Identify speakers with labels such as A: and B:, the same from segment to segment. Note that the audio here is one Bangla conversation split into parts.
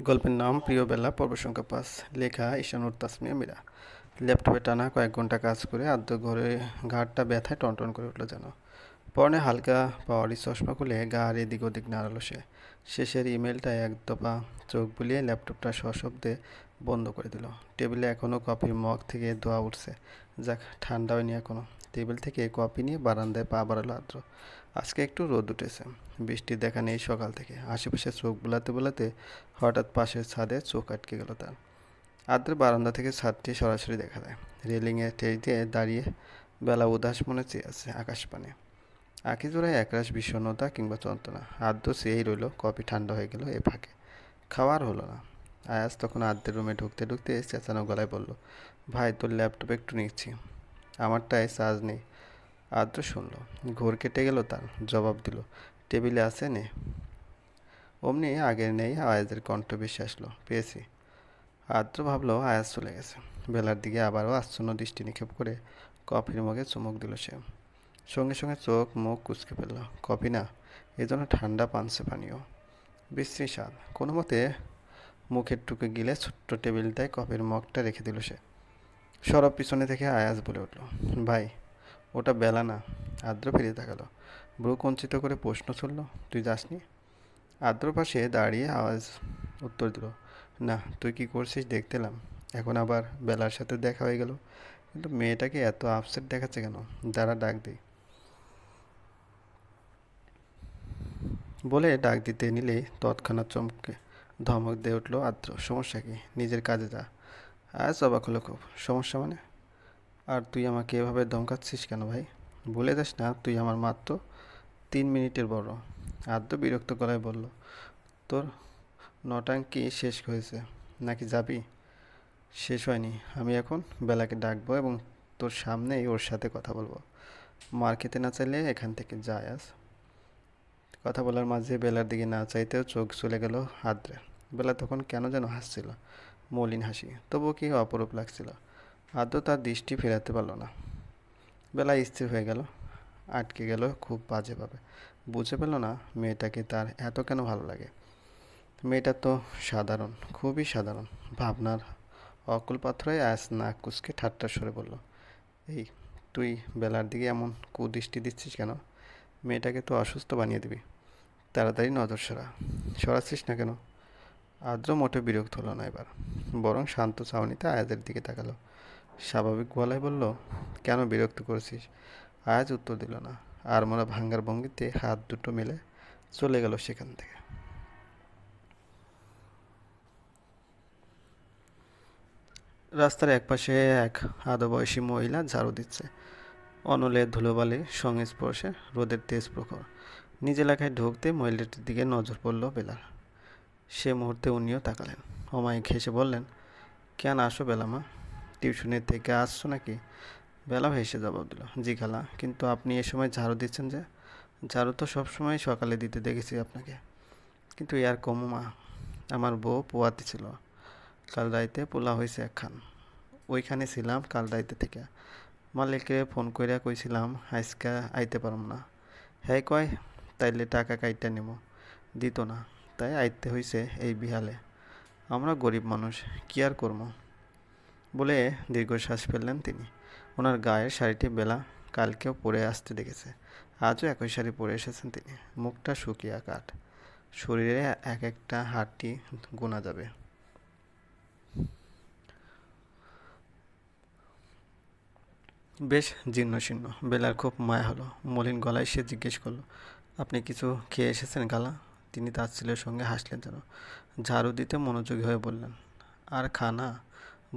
A: গল্পের নাম প্রিয় বেলা, পর্ব সংখ্যা পাঁচ, লেখা ঈশানুর তাসমিয়া মীরা। ল্যাপটপে টানা কয়েক ঘণ্টা কাজ করে আদ্য ঘরে ঘাটটা ব্যথায় টনটন করে উঠল যেন। পরনে হালকা পাওয়ারি চশমা খুলে গার এদিক ওদিক নাড়ালো সে। শেষের ইমেলটা এক দফা চোখ বুলিয়ে ল্যাপটপটা সশব্দে বন্ধ করে দিল। টেবিলে এখনও কফির মগ থেকে ধোয়া উঠছে। যাক, ঠান্ডা হয়নি এখনও টেবিল থেকে কফি নিয়ে বারান্দায় পা বাড়ালো আদ্র। আজকে একটু রোদ উঠেছে। বৃষ্টির দেখা নেই সকাল থেকে। আশেপাশে চোখ বুলাতে বুলাতে হঠাৎ পাশের ছাদে চোখ আটকে গেল তার। আদ্র বারান্দা থেকে ছাদটি সরাসরি দেখা যায়। রেলিংয়ে টেজ দিয়ে দাঁড়িয়ে বেলা উদাস মনে চেয়ে আছে আকাশ পানে আঁকি জোড়ায় একরাশ বিষণ্ণতা কিংবা যন্ত্রণা। আদ্র চেয়েই রইল, কফি ঠান্ডা হয়ে গেল এ ফাঁকে। খাওয়ার হলো না। আয়াস তখন আদ্রের রুমে ঢুকতে ঢুকতে চেঁচানো গলায় বলল, ভাই, তোর ল্যাপটপ একটু নিচ্ছি। আমারটায় চার্জ নেই। আদ্র শুনল, ঘোর কেটে গেল তার, জবাব দিল, টেবিলে আছে নে। অমনি আগের নেই, আয়াজের কণ্ঠ বেশি আসলো, পেয়েছি। আদ্র ভাবলো, আয়াজ চলে গেছে। বেলার দিকে আবারও আচ্ছন্ন দৃষ্টি নিক্ষেপ করে কফির মগে চুমুক দিল সে। সঙ্গে সঙ্গে চোখ মুখ কুচকে ফেলল, কফি না এজন্য ঠান্ডা পানছে পানীয়। বিশ্রী স্বাদ, কোনো মতে মুখের টুকে গিলে ছোট্ট টেবিলটায় কফির মগটা রেখে দিল সে। সরব পিছনে থেকে আয়াজ বলে উঠল, ভাই ওটা বেলা না। আদ্র ফিরে তাকালো। ব্রু কঞ্চিত করে প্রশ্ন ছুড়ল, তুই যাসনি? আদ্র পাশে দাঁড়িয়ে আওয়াজ উত্তর দিল, না, তুই কি করছিস দেখতেলাম এখন আবার বেলার সাথে দেখা হয়ে গেল। কিন্তু মেয়েটাকে এত আপসেট দেখাচ্ছে কেন? দাঁড়া, ডাক দিই। বলে ডাক দিতে নিলে তৎক্ষণাৎ চমকে ধমক দিয়ে উঠল আদ্র, সমস্যা কি? নিজের কাজে যা। আজ অবাক হলো খুব। সমস্যা মানে? আর তুই আমাকে এভাবে ধমকাচ্ছিস কেন ভাই? বলে যাস না, তুই আমার মাত্র তিন মিনিটের বড়। আদ্য বিরক্ত গলায় বলল, তোর নটাঙ্কি শেষ হয়েছে, নাকি যাবি? শেষ হয়নি, আমি এখন বেলাকে ডাকবো এবং তোর সামনেই ওর সাথে কথা বলব। মার খেতে না চাইলে এখান থেকে যায় আস কথা বলার মাঝে বেলার দিকে না চাইতেও চোখ চলে গেল আদ্রে বেলা তখন কেন যেন হাসছিল, মলিন হাসি, তবুও কি অপরূপ লাগছিল। আদ্র তার দৃষ্টি ফেরাতে পারল না। বেলা স্থির হয়ে গেল, আটকে গেল, খুব বাজেভাবে। বুঝে পেল না মেয়েটাকে তার এত কেন ভালো লাগে। মেয়েটা তো সাধারণ, খুবই সাধারণ। ভাবনার অকুল পাথরে আস নাক কুচকে ঠাট্টা সরে বলল, এই, তুই বেলার দিকে এমন কুদৃষ্টি দিচ্ছিস কেন? মেয়েটাকে তো অসুস্থ বানিয়ে দিবি। তাড়াতাড়ি নজর সরা। সরাচ্ছিস না কেন? আদ্র মোটে বিরক্ত হলো না এবার, বরং শান্ত চাউনিতে আয়াজের দিকে তাকালো। স্বাভাবিক গলায় বলল, কেন বিরক্ত করছিস? আয়াজ উত্তর দিল না। আর মোরা ভাঙ্গার ভঙ্গিতে হাত দুটো মেলে চলে গেল সেখান থেকে। রাস্তার একপাশে এক আধা বয়সী মহিলা ঝাড়ু দিচ্ছে। অনলের ধুলোবালি, সংস্পর্শে রোদের তেজ প্রখর নিজ এলাকায় ঢুকতে মহিলাটির দিকে নজর পড়ল বেলার সে মুহূর্তে উনিও তাকালেন। অমায়িক হেসে বললেন, কেন আসো বেলামা টিউশনের থেকে আসছো নাকি? বেলা হেসে জবাব দিল, জি খালা, কিন্তু আপনি এ সময় ঝাড়ু দিচ্ছেন যে? ঝাড়ু তো সবসময় সকালে দিতে দেখেছি আপনাকে। কিন্তু ইয়ার কমু মা, আমার বউ পোয়াতে ছিল। কাল রাইতে পোলা হয়েছে একখান। ওইখানে ছিলাম কাল রাইতে থেকে। মালিককে ফোন কইরা কইছিলাম, আজকা আইতে পারম না। হ্যাঁ কয়, তাইলে টাকা কাইটা নেব দিত না, তাই আইতে হইছে এই বিহালে। আমরা গরিব মানুষ, কি আর করব বলে দীর্ঘশ্বাস ফেললেন তিনি। ওনার গায়ের শাড়িটি বেলা কালকেও পরে আসতে দেখেছে। আজও একই শাড়ি পরে এসেছেন তিনি। মুখটা শুকিয়ে কাঠ। শরীরে এক একটা হাড়টি গোনা যাবে। বেশ জীর্ণ শীর্ণ বেলার খুব মায়া হলো। মলিন গলায় সে জিজ্ঞেস করল, আপনি কিছু খেয়ে এসেছেন গালা? তিনি তার ছেলের সঙ্গে হাসলেন যেন। ঝাড়ু দিতে মনোযোগী হয়ে বললেন, আর খানা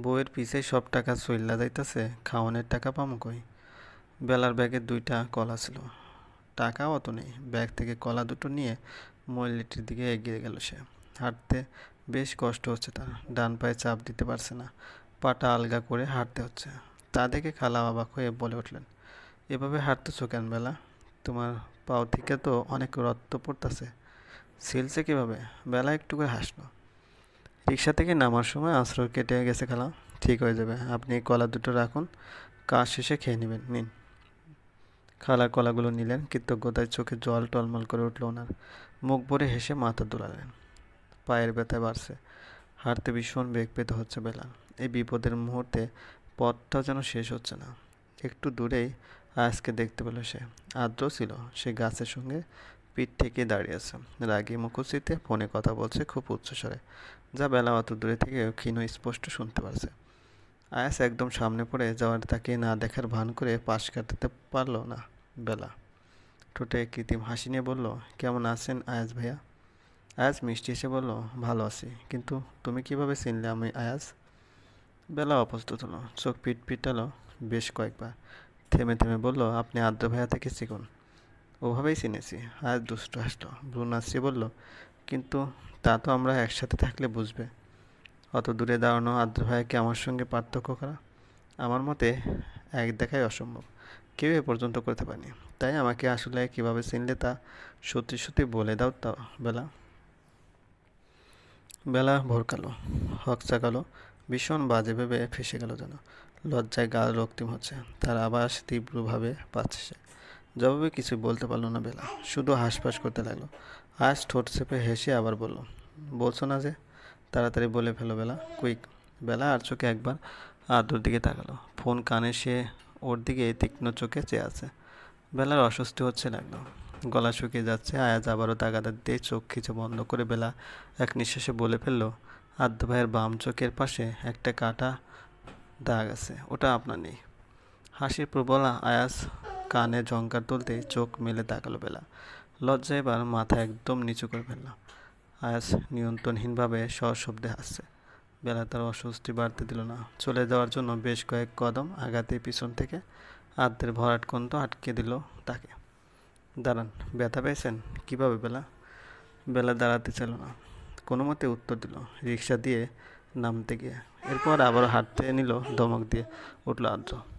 A: বউয়ের পিছে সব টাকা চইল্লা যাইতেছে, খাওয়ানের টাকা পামো কই? বেলার ব্যাগে দুইটা কলা ছিল টাকা অত নেই, ব্যাগ থেকে কলা দুটো নিয়ে মহিলাটির দিকে এগিয়ে গেল সে। হাঁটতে বেশ কষ্ট হচ্ছে তার, ডান পায়ে চাপ দিতে পারছে না, পাটা আলগা করে হাঁটতে হচ্ছে। তা দেখে খালা অবাক হয়ে বলে উঠলেন, এভাবে হাঁটতেছো কেন বেলা? তোমার পাও থেকে তো অনেক রক্ত পড়তেছে। সিলছে কীভাবে? বেলা একটু করে হাসলো। রিক্সা থেকে নামার সময় আশ্রয় কেটে গেছে খালা। ঠিক হয়ে যাবে। আপনি কলা দুটো রাখুন, কাজ শেষে খেয়ে নেবেন। নিন। খালা কলাগুলো নিলেন, কৃতজ্ঞতায় চোখে জল টলমল করে উঠল ওনার। মুখ ভরে হেসে মাথা দোলালেন। পায়ের ব্যথায় বাড়ছে। হাঁটতে ভীষণ বেগ পেতে হচ্ছে বেলা এই বিপদের মুহূর্তে পথটাও যেন শেষ হচ্ছে না। একটু দূরেই আজকে দেখতে পেল সে। আর্দ্র ছিল। সে গাছের সঙ্গে পিঠ থেকে দাঁড়িয়ে আছে। রাগী মুখশ্রীতে ফোনে কথা বলছে খুব উচ্চস্বরে, যা বেলা অত দূরে থেকে ক্ষীণ স্পষ্ট শুনতে পারছে। আয়াস একদম সামনে পড়ে যাওয়ার তাকে না দেখার ভান করে পাশ কাটাতে পারল না বেলা। ঠোঁটে কৃত্রিম হাসি নিয়ে বলল, কেমন আছেন আয়াস ভাইয়া? আয়াস মিষ্টি এসে বলল, ভালো আছি, কিন্তু তুমি কীভাবে চিনলে আমি আয়াস? বেলা অপ্রস্তুত হলো, চোখ পিট পিটালো বেশ কয়েকবার। থেমে থেমে বলল, আপনি আদ্র ভাইয়া থেকে শিখুন। ওভাবেই চিনেছি। আর দুষ্ট হাসলো ভ্রু নাচড়িয়ে বলল, কিন্তু তা তো আমরা একসাথে থাকলে বুঝবে। অত দূরে দাঁড়ানো আদ্র ভাইয়াকে আমার সঙ্গে পার্থক্য করা আমার মতে এক দেখাই অসম্ভব। কেউ এ পর্যন্ত করতে পারেনি। তাই আমাকে আসলে কীভাবে চিনলে তা সত্যি সত্যি বলে দাও তা, বেলা। বেলা ভোরকালো হকচাকালো ভীষণ বাজে ভেবে ফেসে গেল যেন। লজ্জায় গা রক্তিম হচ্ছে, তার আবাস তীব্রভাবে পাচ্ছে জবাবে কিছু বলতে পারল না বেলা। শুধু হাঁসফাঁস করতে লাগল। আজ ঠোঁট চেপে হেসে আবার বলল, বলছো না যে? তাড়াতাড়ি বলে ফেলো বেলা, কুইক। বেলা আর চোখে একবার আদ্রর দিকে তাকালো। ফোন কানে সে ওর দিকে তীক্ষ্ণ চোখে চেয়ে আছে। বেলার অস্বস্তি হচ্ছে লাগল। গলা শুকিয়ে যাচ্ছে। আয়াজ আবারও তাগাদা দিয়ে চোখ খিচে বন্ধ করে বেলা এক নিঃশ্বাসে বলে ফেলল আদ্য ভাইয়ের বাম চোখের পাশে একটা কাটা দাগ আছে। ওটা আপনার নেই। হাসির প্রবল আয়াস কানে ঝঙ্কার তুলতে চোখ মেলে তাকালো বেলা। লজ্জা এবার মাথা একদম নিচু করে ফেলল। আয়াস নিয়ন্ত্রণহীনভাবে সশব্দে হাসছে। বেলা তার অস্বস্তি বাড়তে দিল না। চলে যাওয়ার জন্য বেশ কয়েক কদম আগাতে পিছন থেকে আদ্যের ভরাট কন্ত আটকে দিল তাকে। দাঁড়ান, ব্যথা পেয়েছেন? কীভাবে বেলা? বেলা দাঁড়াতে চাইল না। কোনো মতে উত্তর দিল রিক্সা দিয়ে নামতে গিয়ে। এরপর আবার হাঁটতে নিল ধমক দিয়ে। উঠল আদ্র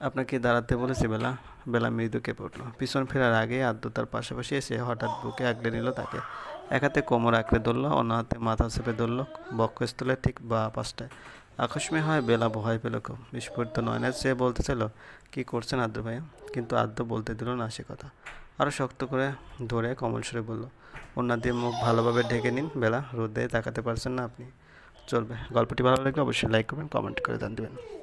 A: আপনাকে দাঁড়াতে বলেছে বেলা। বেলা মৃদু কেঁপে উঠল। পিছন ফেরার আগে আদ্র তার পাশাপাশি এসে হঠাৎ বুকে আগলে নিল তাকে। এক হাতে কোমর আঁকড়ে ধরল, অন্য হাতে মাথা চেপে ধরল। বক্ষস্থলে ঠিক বা পাশটায় আকস্মিক হয় বেলা ভয় পেল খুব। বিস্ফোরিত নয়নের চেয়ে বলতে চাইল, কী করছেন আদ্র ভাইয়া? কিন্তু আদ্র বলতে দিল না সে কথা। আরও শক্ত করে ধরে কমল সুরে বলল ওনার দিয়ে মুখ ভালোভাবে ঢেকে নিন বেলা। রোদে তাকাতে পারছেন না আপনি। চলবে। গল্পটি ভালো লাগলে অবশ্যই লাইক করবেন কমেন্ট করে জান দেবেন।